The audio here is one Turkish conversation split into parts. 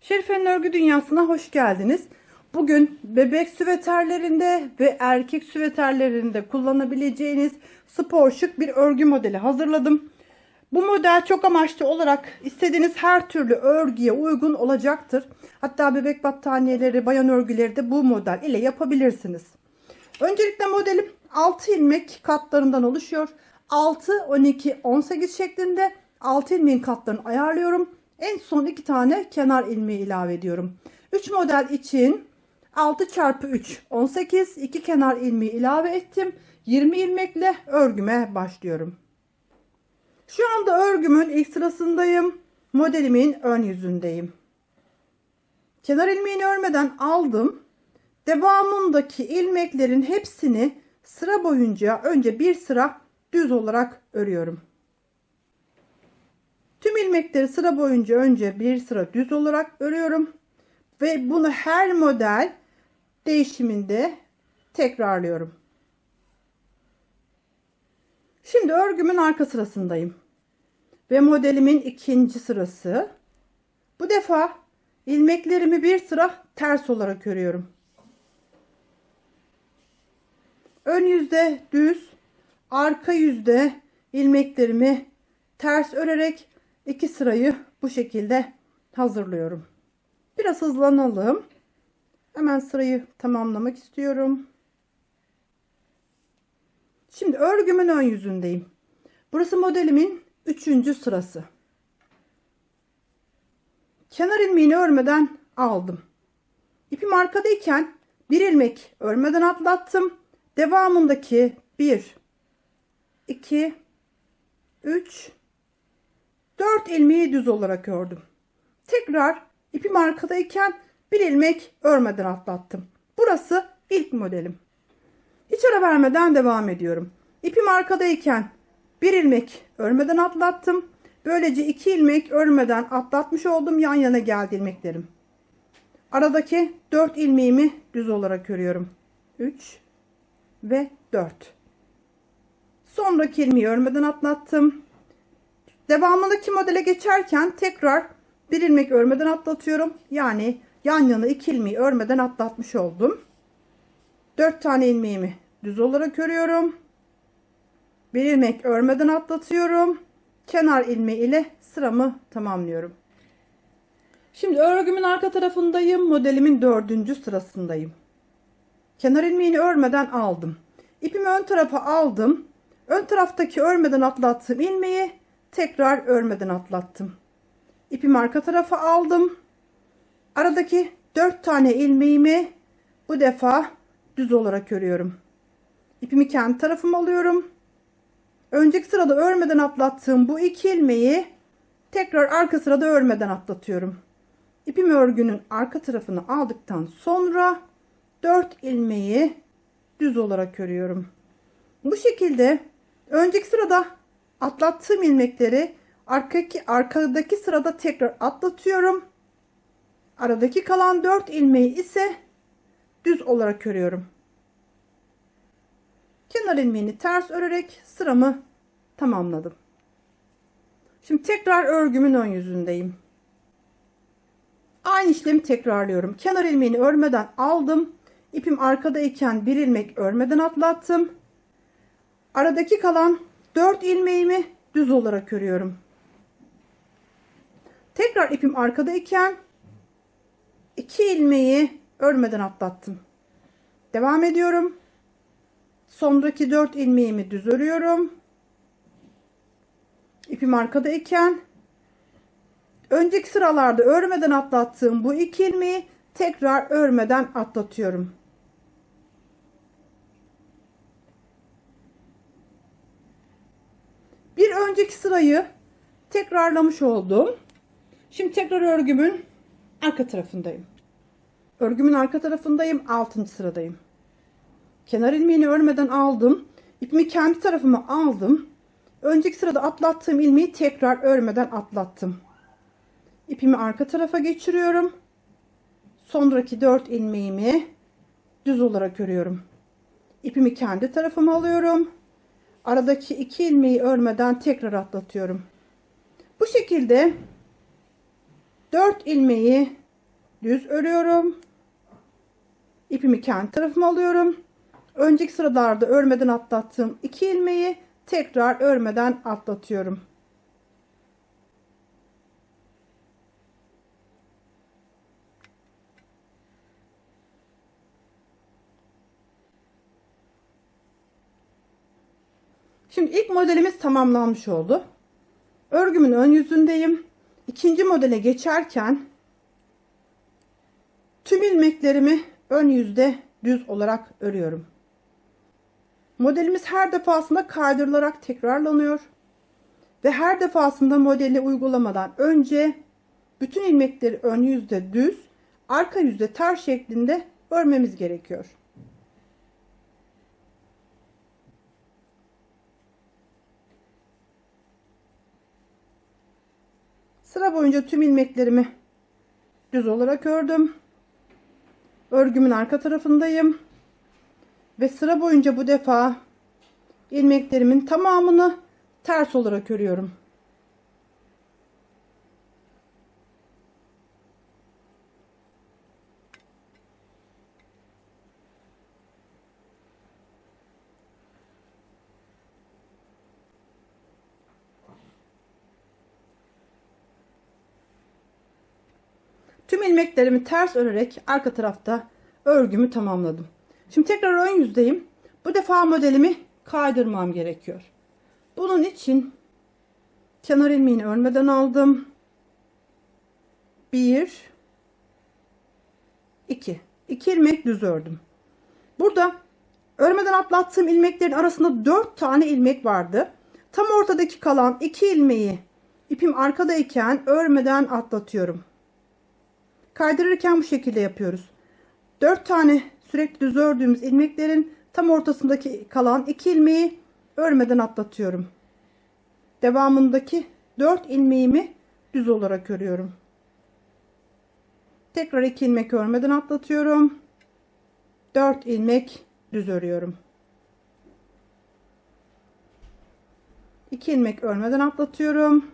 Şerife'nin örgü dünyasına hoş geldiniz. Bugün bebek süveterlerinde ve erkek süveterlerinde kullanabileceğiniz spor şık bir örgü modeli hazırladım. Bu model çok amaçlı olarak istediğiniz her türlü örgüye uygun olacaktır. Hatta bebek battaniyeleri, bayan örgüleri de bu model ile yapabilirsiniz. Öncelikle modelim 6 ilmek katlarından oluşuyor. 6, 12, 18 şeklinde 6 ilmeğin katlarını ayarlıyorum. En son 2 tane kenar ilmeği ilave ediyorum. 3 model için 6 çarpı 3 18 2 kenar ilmeği ilave ettim. 20 ilmekle örgüme başlıyorum. Şu anda örgümün ilk sırasındayım. Modelimin ön yüzündeyim. Kenar ilmeğini örmeden aldım. Devamındaki ilmeklerin hepsini sıra boyunca önce bir sıra düz olarak örüyorum. Tüm ilmekleri sıra boyunca önce bir sıra düz olarak örüyorum. Ve bunu her model değişiminde tekrarlıyorum. Şimdi örgümün arka sırasındayım. Ve modelimin ikinci sırası. Bu defa ilmeklerimi bir sıra ters olarak örüyorum. Ön yüzde düz, arka yüzde ilmeklerimi ters örerek iki sırayı bu şekilde hazırlıyorum. Biraz hızlanalım. Hemen sırayı tamamlamak istiyorum. Şimdi örgümün ön yüzündeyim. Burası modelimin üçüncü sırası. Kenar ilmeğini örmeden aldım. İpim arkadayken bir ilmek örmeden atlattım. Devamındaki 1 2 3 4 ilmeği düz olarak ördüm. Tekrar ipim arkadayken bir ilmek örmeden atlattım. Burası ilk modelim. Hiç ara vermeden devam ediyorum. İpim arkadayken bir ilmek örmeden atlattım. Böylece iki ilmek örmeden atlatmış oldum. Yan yana geldi ilmeklerim. Aradaki 4 ilmeğimi düz olarak örüyorum. 3 ve 4. Sonraki ilmeği örmeden atlattım. Devamındaki modele geçerken tekrar bir ilmek örmeden atlatıyorum. Yani yan yana iki ilmeği örmeden atlatmış oldum. 4 tane ilmeğimi düz olarak örüyorum. Bir ilmek örmeden atlatıyorum. Kenar ilmeği ile sıramı tamamlıyorum. Şimdi örgümün arka tarafındayım. Modelimin dördüncü sırasındayım. Kenar ilmeğini örmeden aldım. İpimi ön tarafa aldım. Ön taraftaki örmeden atlattığım ilmeği tekrar örmeden atlattım. İpimi arka tarafa aldım. Aradaki 4 tane ilmeğimi bu defa düz olarak örüyorum. İpimi kendi tarafıma alıyorum. Önceki sırada örmeden atlattığım bu iki ilmeği tekrar arka sırada örmeden atlatıyorum. İpimi örgünün arka tarafını aldıktan sonra 4 ilmeği düz olarak örüyorum. Bu şekilde önceki sırada atlattığım ilmekleri arkadaki, arkadaki sırada tekrar atlatıyorum. Aradaki kalan 4 ilmeği ise düz olarak örüyorum. Kenar ilmeğini ters örerek sıramı tamamladım. Şimdi tekrar örgümün ön yüzündeyim. Aynı işlemi tekrarlıyorum. Kenar ilmeğini örmeden aldım. İpim arkadayken bir ilmek örmeden atlattım. Aradaki kalan 4 ilmeğimi düz olarak örüyorum. Tekrar ipim arkadayken 2 ilmeği örmeden atlattım. Devam ediyorum. Sondaki 4 ilmeğimi düz örüyorum. İpim arkadayken önceki sıralarda örmeden atlattığım bu iki ilmeği tekrar örmeden atlatıyorum. Bir önceki sırayı tekrarlamış oldum. Şimdi tekrar örgümün arka tarafındayım. Örgümün arka tarafındayım. 6. sıradayım. Kenar ilmeğini örmeden aldım. İpimi kendi tarafıma aldım. Önceki sırada atlattığım ilmeği tekrar örmeden atlattım. İpimi arka tarafa geçiriyorum. Sonraki 4 ilmeğimi düz olarak örüyorum. İpimi kendi tarafıma alıyorum. Aradaki 2 ilmeği örmeden tekrar atlatıyorum. Bu şekilde 4 ilmeği düz örüyorum. İpimi kendi tarafıma alıyorum. Önceki sıralarda örmeden atlattığım iki ilmeği tekrar örmeden atlatıyorum. Şimdi ilk modelimiz tamamlanmış oldu. Örgümün ön yüzündeyim. İkinci modele geçerken tüm ilmeklerimi ön yüzde düz olarak örüyorum. Modelimiz her defasında kaydırılarak tekrarlanıyor. Ve her defasında modeli uygulamadan önce bütün ilmekleri ön yüzde düz, arka yüzde ters şeklinde örmemiz gerekiyor. Sıra boyunca tüm ilmeklerimi düz olarak ördüm. Örgümün arka tarafındayım. Ve sıra boyunca bu defa ilmeklerimin tamamını ters olarak örüyorum. Tüm ilmeklerimi ters örerek arka tarafta örgümü tamamladım. Şimdi tekrar ön yüzdeyim. Bu defa modelimi kaydırmam gerekiyor. Bunun için kenar ilmeğini örmeden aldım. 1 2 2 ilmek düz ördüm. Burada örmeden atlattığım ilmeklerin arasında 4 tane ilmek vardı. Tam ortadaki kalan 2 ilmeği ipim arkadayken örmeden atlatıyorum. Kaydırırken bu şekilde yapıyoruz. 4 tane sürekli düz ördüğümüz ilmeklerin tam ortasındaki kalan 2 ilmeği örmeden atlatıyorum. Devamındaki 4 ilmeğimi düz olarak örüyorum. Tekrar 2 ilmek örmeden atlatıyorum. 4 ilmek düz örüyorum. 2 ilmek örmeden atlatıyorum.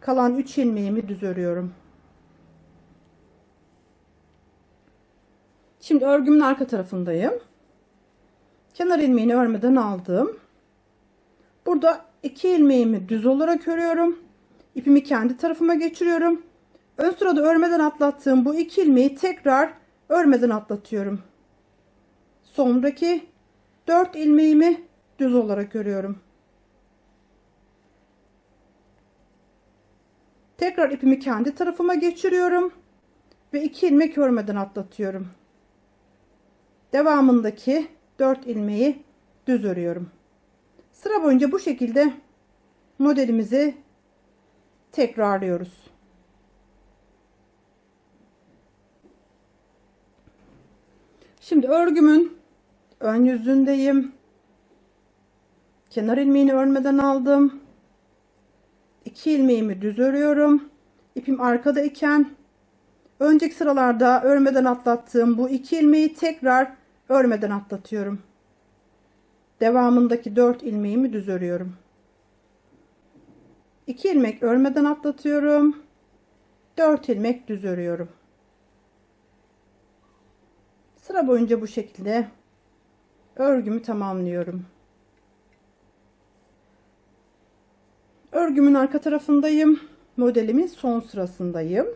Kalan 3 ilmeğimi düz örüyorum. Şimdi örgümün arka tarafındayım. Kenar ilmeğini örmeden aldım. Burada iki ilmeğimi düz olarak örüyorum. İpimi kendi tarafıma geçiriyorum. Ön sırada örmeden atlattığım bu iki ilmeği tekrar örmeden atlatıyorum. Sonraki 4 ilmeğimi düz olarak örüyorum. Tekrar ipimi kendi tarafıma geçiriyorum ve iki ilmek örmeden atlatıyorum. Devamındaki 4 ilmeği düz örüyorum. Sıra boyunca bu şekilde modelimizi tekrarlıyoruz. Şimdi örgümün ön yüzündeyim. Kenar ilmeğini örmeden aldım. 2 ilmeğimi düz örüyorum. İpim arkada iken önceki sıralarda örmeden atlattığım bu iki ilmeği tekrar örmeden atlatıyorum. Devamındaki 4 ilmeğimi düz örüyorum. 2 ilmek örmeden atlatıyorum. 4 ilmek düz örüyorum. Sıra boyunca bu şekilde örgümü tamamlıyorum. Örgümün arka tarafındayım. Modelimin son sırasındayım.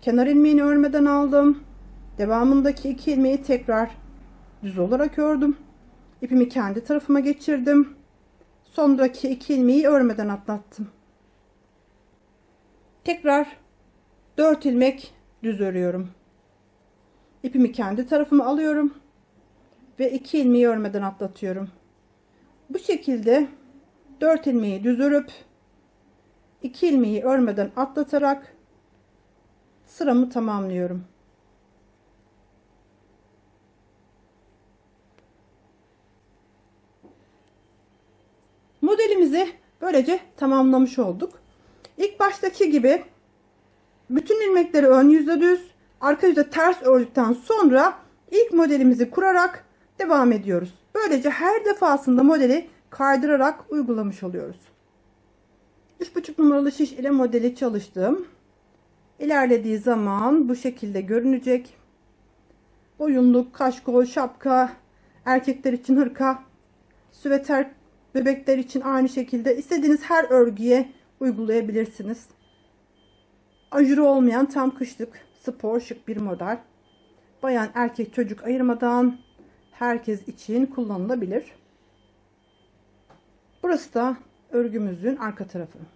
Kenar ilmeğini örmeden aldım. Devamındaki iki ilmeği tekrar düz olarak ördüm. İpimi kendi tarafıma geçirdim. Sondaki iki ilmeği örmeden atlattım. Tekrar 4 ilmek düz örüyorum. İpimi kendi tarafıma alıyorum ve iki ilmeği örmeden atlatıyorum. Bu şekilde 4 ilmeği düz örüp 2 ilmeği örmeden atlatarak sıramı tamamlıyorum. Modelimizi böylece tamamlamış olduk. İlk baştaki gibi bütün ilmekleri ön yüzde düz, arka yüzde ters ördükten sonra ilk modelimizi kurarak devam ediyoruz. Böylece her defasında modeli kaydırarak uygulamış oluyoruz. 3,5 numaralı şiş ile modeli çalıştım. İlerlediği zaman bu şekilde görünecek. Boyunluk, kaşkol, şapka, erkekler için hırka, süveter bebekler için aynı şekilde istediğiniz her örgüye uygulayabilirsiniz. Ajuru olmayan tam kışlık spor şık bir model. Bayan erkek çocuk ayırmadan herkes için kullanılabilir. Burası da örgümüzün arka tarafı.